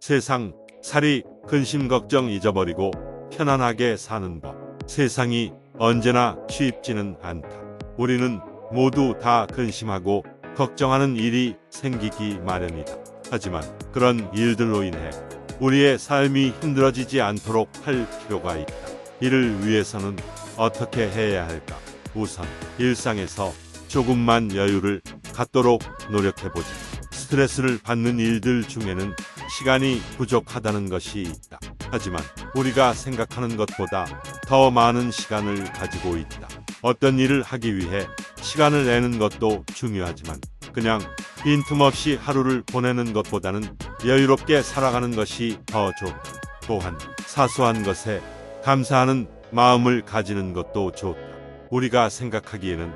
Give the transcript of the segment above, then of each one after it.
세상 살이 근심 걱정 잊어버리고 편안하게 사는 법. 세상이 언제나 쉽지는 않다. 우리는 모두 다 근심하고 걱정하는 일이 생기기 마련이다. 하지만 그런 일들로 인해 우리의 삶이 힘들어지지 않도록 할 필요가 있다. 이를 위해서는 어떻게 해야 할까? 우선 일상에서 조금만 여유를 갖도록 노력해보자. 스트레스를 받는 일들 중에는 시간이 부족하다는 것이 있다. 하지만 우리가 생각하는 것보다 더 많은 시간을 가지고 있다. 어떤 일을 하기 위해 시간을 내는 것도 중요하지만 그냥 빈틈없이 하루를 보내는 것보다는 여유롭게 살아가는 것이 더 좋다. 또한 사소한 것에 감사하는 마음을 가지는 것도 좋다. 우리가 생각하기에는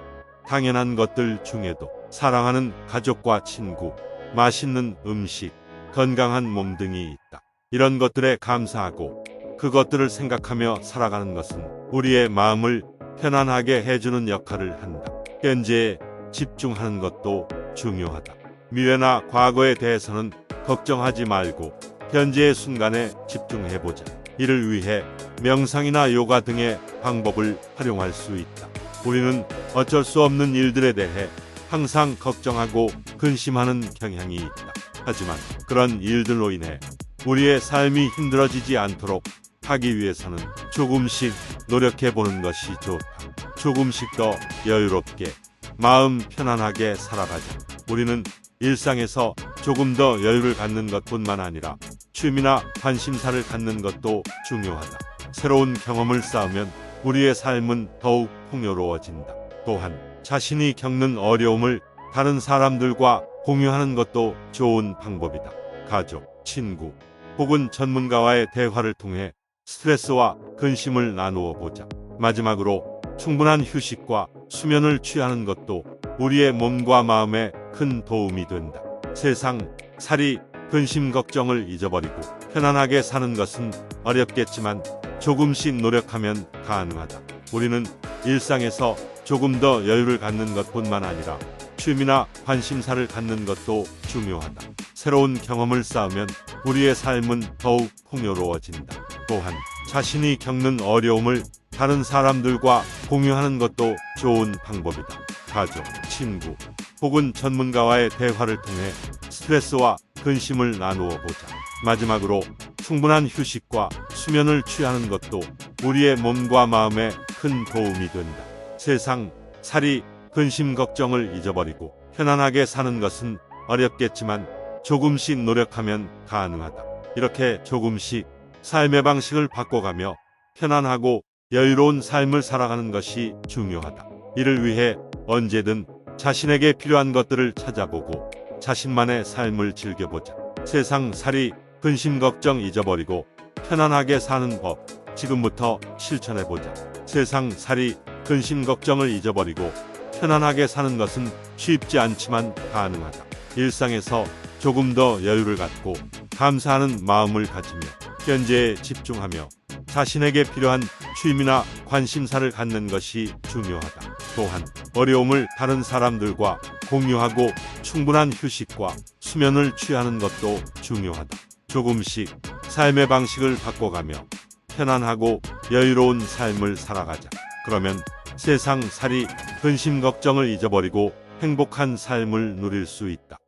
당연한 것들 중에도 사랑하는 가족과 친구, 맛있는 음식, 건강한 몸 등이 있다. 이런 것들에 감사하고 그것들을 생각하며 살아가는 것은 우리의 마음을 편안하게 해주는 역할을 한다. 현재에 집중하는 것도 중요하다. 미래나 과거에 대해서는 걱정하지 말고 현재의 순간에 집중해보자. 이를 위해 명상이나 요가 등의 방법을 활용할 수 있다. 우리는 어쩔 수 없는 일들에 대해 항상 걱정하고 근심하는 경향이 있다. 하지만 그런 일들로 인해 우리의 삶이 힘들어지지 않도록 하기 위해서는 조금씩 노력해 보는 것이 좋다. 조금씩 더 여유롭게 마음 편안하게 살아가자. 우리는 일상에서 조금 더 여유를 갖는 것뿐만 아니라 취미나 관심사를 갖는 것도 중요하다. 새로운 경험을 쌓으면 우리의 삶은 더욱 풍요로워진다. 또한 자신이 겪는 어려움을 다른 사람들과 공유하는 것도 좋은 방법이다. 가족, 친구, 혹은 전문가와의 대화를 통해 스트레스와 근심을 나누어 보자. 마지막으로 충분한 휴식과 수면을 취하는 것도 우리의 몸과 마음에 큰 도움이 된다. 세상 살이 근심 걱정을 잊어버리고 편안하게 사는 것은 어렵겠지만 조금씩 노력하면 가능하다. 우리는 일상에서 조금 더 여유를 갖는 것뿐만 아니라 취미나 관심사를 갖는 것도 중요하다. 새로운 경험을 쌓으면 우리의 삶은 더욱 풍요로워진다. 또한 자신이 겪는 어려움을 다른 사람들과 공유하는 것도 좋은 방법이다. 가족, 친구, 혹은 전문가와의 대화를 통해 스트레스와 근심을 나누어 보자. 마지막으로 충분한 휴식과 수면을 취하는 것도 우리의 몸과 마음에 큰 도움이 된다. 세상 살이 근심 걱정을 잊어버리고 편안하게 사는 것은 어렵겠지만 조금씩 노력하면 가능하다. 이렇게 조금씩 삶의 방식을 바꿔가며 편안하고 여유로운 삶을 살아가는 것이 중요하다. 이를 위해 언제든 자신에게 필요한 것들을 찾아보고 자신만의 삶을 즐겨보자. 세상 살이 근심 걱정 잊어버리고 편안하게 사는 법 지금부터 실천해보자. 세상 살이 근심 걱정을 잊어버리고 편안하게 사는 것은 쉽지 않지만 가능하다. 일상에서 조금 더 여유를 갖고 감사하는 마음을 가지며 현재에 집중하며 자신에게 필요한 취미나 관심사를 갖는 것이 중요하다. 또한 어려움을 다른 사람들과 공유하고 충분한 휴식과 수면을 취하는 것도 중요하다. 조금씩 삶의 방식을 바꿔가며 편안하고 여유로운 삶을 살아가자. 그러면 세상 살이 근심 걱정을 잊어버리고 행복한 삶을 누릴 수 있다.